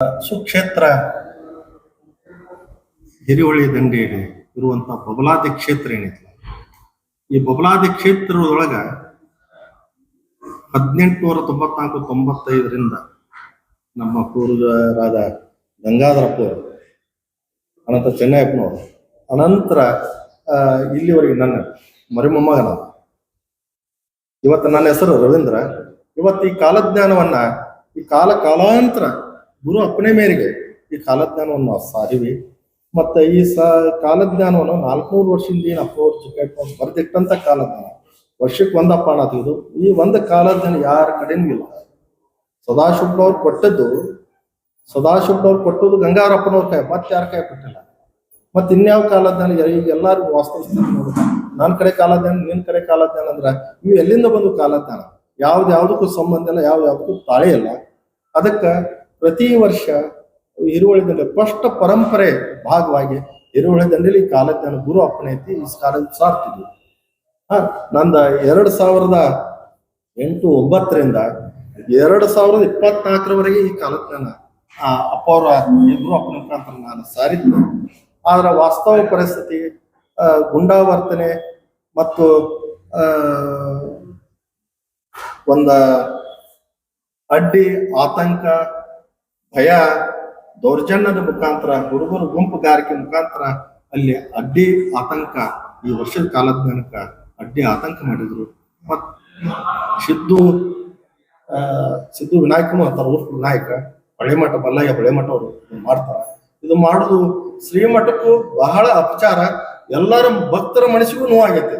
ಸುಕ್ಷೇತ್ರ ಹಿರಿಹೊಳಿ ದಂಡೆಯಲ್ಲಿ ಇರುವಂತ ಬಬಲಾದಿ ಕ್ಷೇತ್ರ ಏನೈತಿ ಈ ಬಬಲಾದಿ ಕ್ಷೇತ್ರದೊಳಗ ಹದಿನೆಂಟುನೂರ ತೊಂಬತ್ನಾಲ್ಕು, ತೊಂಬತ್ತೈದರಿಂದ ನಮ್ಮ ಪೂರ್ವಜರಾದ ಗಂಗಾಧರಪ್ಪವರು ಅನಂತರ ಚೆನ್ನಯ್ಯಪ್ಪನವರು, ಅನಂತರ ಇಲ್ಲಿವರೆಗೆ ನನ್ನ ಮರಿಮೊಮ್ಮಗನ ಇವತ್ತು ನನ್ನ ಹೆಸರು ರವೀಂದ್ರ. ಇವತ್ತು ಈ ಕಾಲಜ್ಞಾನವನ್ನ ಈ ಕಾಲ ಕಾಲಾಂತರ ಗುರು ಅಪ್ಪಣೆ ಮೇರೆಗೆ ಈ ಕಾಲಜ್ಞಾನವನ್ನು ನಾವು ಸಾರಿವಿ. ಮತ್ತೆ ಈ ಸ ಕಾಲಜ್ಞಾನವನ್ನು ನಾಲ್ಕುನೂರು ವರ್ಷದಿಂದ ಏನು ಅಪ್ರೋಚ್ ಚಿಕ್ಕ ಬರ್ದಿಟ್ಟಂತ ಕಾಲಜ್ಞಾನ. ವರ್ಷಕ್ಕೆ ಒಂದಪ್ಪ ಅನ್ನೋದು ಈ ಒಂದು ಕಾಲಜ್ಞಾನ ಯಾರ ಕಡೆನೂ ಇಲ್ಲ. ಸದಾಶಿವನವ್ರು ಕೊಟ್ಟದ್ದು ಸದಾಶಿವನವ್ರು ಕೊಟ್ಟದ್ದು ಗಂಗಾರಪ್ಪನವ್ರ ಕೈ, ಮತ್ತೆ ಯಾರ ಕೈ ಕೊಟ್ಟಿಲ್ಲ. ಮತ್ತೆ ಇನ್ಯಾವ ಕಾಲಜ್ಞಾನ ಈಗ ಎಲ್ಲರಿಗೂ ವಾಸ್ತವಿಸ್ತಾರೆ ನೋಡುತ್ತೆ ನನ್ನ ಕಡೆ ಕಾಲಜ್ಞಾನ ನಿನ್ನ ಕಡೆ ಕಾಲಜ್ಞಾನ ಅಂದ್ರೆ ಇವು ಎಲ್ಲಿಂದ ಬಂದು ಕಾಲಜ್ಞಾನ? ಯಾವ್ದು ಯಾವ್ದಕ್ಕೂ ಸಂಬಂಧ ಇಲ್ಲ ಯಾವ ಯಾವ್ದಕ್ಕೂ ತಾಳೆ ಇಲ್ಲ. ಅದಕ್ಕ ಪ್ರತಿ ವರ್ಷ ಹಿರುವಳಿ ದಂಡೆ ಸ್ಪಷ್ಟ ಪರಂಪರೆ ಭಾಗವಾಗಿ ಹಿರುವಳಿ ದಂಡೆಲಿ ಕಾಲಜ್ಞಾನ ಗುರು ಅಪ್ಪಣೆ ಐತಿ ಈ ಕಾಲದ ಸಾರ್ತಿದ್ವಿ. ಹಾ ನಂದ ಎರಡ್ ಸಾವಿರದ ಎಂಟು ಒಂಬತ್ತರಿಂದ ಎರಡ್ ಸಾವಿರದ ಇಪ್ಪತ್ನಾಲ್ಕರವರೆಗೆ ಈ ಕಾಲಜ್ಞಾನ ಆ ಅಪ್ಪ ಅವರ ಈ ಗುರು ಅಪ್ಪನ ಮುಖಾಂತರ ನಾನು ಸಾರಿದ್ದೆ. ಆದ್ರ ವಾಸ್ತವ ಪರಿಸ್ಥಿತಿ ಆ, ಗುಂಡಾವರ್ತನೆ ಮತ್ತು ಆ ಒಂದ ಅಡ್ಡಿ ಆತಂಕ ಭಯ, ದೌರ್ಜನ್ಯದ ಮುಖಾಂತರ, ಹುಡುಗರು ಗುಂಪುಗಾರಿಕೆ ಮುಖಾಂತರ ಅಲ್ಲಿ ಅಡ್ಡಿ ಆತಂಕ, ಈ ವರ್ಷದ ಕಾಲದ ತನಕ ಅಡ್ಡಿ ಆತಂಕ ಮಾಡಿದ್ರು. ಮತ್ ಸಿದ್ದು ಸಿದ್ದು ವಿನಾಯಕನು ಅಂತಾರ ಊರ್ ವಿನಾಯಕ. ಹೊಳೆಮಠ ಬಲ್ಲಯ್ಯ ಹೊಳೆಮಠ ಅವರು ಮಾಡ್ತಾರ. ಇದು ಮಾಡುದು ಶ್ರೀಮಠಕ್ಕೂ ಬಹಳ ಅಪಚಾರ. ಎಲ್ಲರ ಭಕ್ತರ ಮನಸ್ಸಿಗೂ ನೋವಾಗೈತೆ.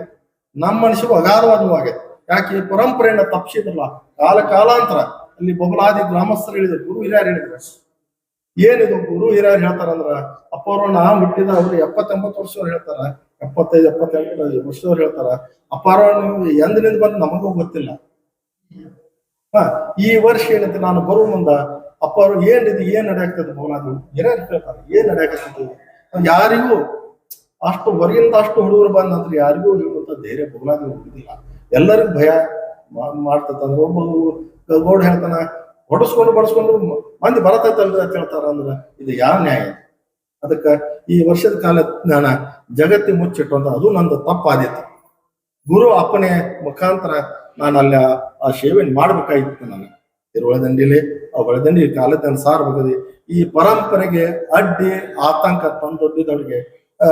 ನಮ್ಮ ಮನಸ್ಸಿಗೂ ಅಗಾಧವಾದ ನೋವಾಗೈತೆ. ಯಾಕೆ? ಪರಂಪರೆಯನ್ನ ತಪ್ಪಿಸಿದ್ರಲ್ಲ ಕಾಲ ಕಾಲಾಂತರ ಅಲ್ಲಿ ಬಹುಲಾದಿ ಗ್ರಾಮಸ್ಥರು ಹೇಳಿದ್ರು, ಗುರು ಹಿರಿಯರು ಹೇಳಿದ್ರು. ಏನಿದು ಗುರು ಹಿರಿಯರು ಹೇಳ್ತಾರಂದ್ರ ಅಪ್ಪವ್ರು ನಾ ಹುಟ್ಟಿದ ಅವ್ರು ಎಪ್ಪತ್ತೆಂಬತ್ತು ವರ್ಷವ್ರು ಹೇಳ್ತಾರ, ಎಪ್ಪತ್ತೈದು, ಎಪ್ಪತ್ತೆಂಟು ವರ್ಷದವ್ರು ಹೇಳ್ತಾರ ಅಪ್ಪಾರ ನೀವು ಎಂದಿನಿಂದ ಬಂದು ನಮಗೂ ಗೊತ್ತಿಲ್ಲ. ಹ, ಈ ವರ್ಷ ಏನಂತ ನಾನು ಬರುವ ಮುಂದ ಅಪ್ಪರು ಏನಿದು, ಏನ್ ನಡೆಯಾಗ್ತದೆ ಬಹುಲಾದಿ ಹಿರಿಯರು ಹೇಳ್ತಾರೆ, ಏನ್ ನಡೆಯಾಗ್ತದೆ ಯಾರಿಗೂ ಅಷ್ಟು ಹೊರಗಿಂದ ಅಷ್ಟು ಹುಡುಗರು ಬಂದ ನಂತರ ಯಾರಿಗೂ ಹೇಳುವಂತ ಧೈರ್ಯ ಬಹುಲಾದಿ ಹೋಗುದಿಲ್ಲ ಎಲ್ಲರಿಗೂ ಭಯ ಮಾಡ್ತಂದ್ರೆ ಒಬ್ಬ ಗೌಡ ಹೇಳ್ತಾನ, ಹೊಡಸ್ಕೊಂಡು ಬಡಿಸ್ಕೊಂಡು ಮಂದಿ ಬರತೈತಲ್ರಿ ಅಂತ ಹೇಳ್ತಾರ ಅಂದ್ರ ಇದು ಯಾವ ನ್ಯಾಯ? ಅದಕ್ಕ ಈ ವರ್ಷದ ಕಾಲ ಜ್ಞಾನ ಜಗತ್ತಿ ಮುಚ್ಚಿಟ್ಟು ಅಂತ ಅದು ನಂದು ತಪ್ಪಾದಿತ್ತು ಗುರು ಅಪ್ಪನೆ ಮುಖಾಂತರ ನಾನು ಅಲ್ಲಿ ಆ- ಸೇವೆ ಮಾಡ್ಬೇಕಾಗಿತ್ತು ನಾನು. ಇರುವಳದಂಡಿಲಿ ಆ ಒಳದಂಡಿ ಕಾಲದ ಸಾರ್ಬಗದಿ ಈ ಪರಂಪರೆಗೆ ಅಡ್ಡಿ ಆತಂಕ ತಂದೊಡ್ಡಿದವರಿಗೆ, ಆ,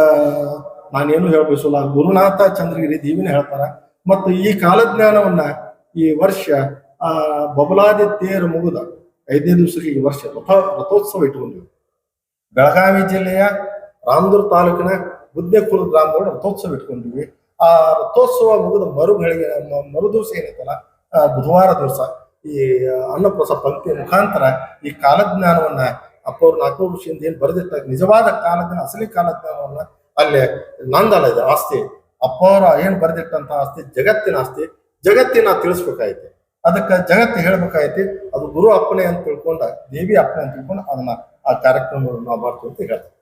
ನಾನೇನು ಹೇಳ್ಬಿಸಲ್ಲ ಗುರುನಾಥ ಚಂದ್ರಗಿರಿ ದೀವಿನ ಹೇಳ್ತಾರ. ಮತ್ತು ಈ ಕಾಲಜ್ಞಾನವನ್ನ ಈ ವರ್ಷ ಆ ಬಬಲಾದಿ ತೇರು ಮುಗಿದ ಐದನೇ ದಿವಸಕ್ಕೆ ಈ ವರ್ಷ ರಥ ರಥೋತ್ಸವ ಇಟ್ಕೊಂಡಿವಿ ಬೆಳಗಾವಿ ಜಿಲ್ಲೆಯ ರಾಮದುರ್ ತಾಲೂಕಿನ ಬುದ್ಧೇಕುಲ ಗ್ರಾಮದವರು ರಥೋತ್ಸವ ಇಟ್ಕೊಂಡಿವಿ. ಆ ರಥೋತ್ಸವ ಮುಗಿದ ಮರುಗಳಿಗೆ ಗಳಿಗೆ ಮರು ದಿವಸ ಏನೈತಲ್ಲ ಬುಧವಾರ ದಿವಸ ಈ ಅನ್ನಪ್ರಸ ಪಂಕ್ತಿಯ ಮುಖಾಂತರ ಈ ಕಾಲಜ್ಞಾನವನ್ನ ಅಪ್ಪವ್ರ ನಾಲ್ಕು ವರ್ಷದಿಂದ ಏನು ಬರೆದಿಟ್ಟ ನಿಜವಾದ ಕಾಲಜ್ಞಾನ, ಅಸಲಿ ಕಾಲಜ್ಞಾನವನ್ನ ಅಲ್ಲೇ ನಂದಲ್ಲ ಇದೆ ಆಸ್ತಿ. ಅಪ್ಪವರ ಏನು ಬರೆದಿಟ್ಟಂತ ಆಸ್ತಿ, ಜಗತ್ತಿನ ಆಸ್ತಿ, ಜಗತ್ತಿನ ತಿಳಿಸ್ಬೇಕಾಯ್ತು. ಅದಕ್ಕೆ ಜಗತ್ತು ಹೇಳ್ಬೇಕಾಯ್ತಿ, ಅದು ಗುರು ಅಪ್ಪಣೆ ಅಂತ ತಿಳ್ಕೊಂಡ, ದೇವಿ ಅಪ್ಪಣೆ ಅಂತ ತಿಳ್ಕೊಂಡು ಅದನ್ನ ಆ ಕಾರ್ಯಕ್ರಮ ನಾವು ಅಂತ ಹೇಳ್ತಾರೆ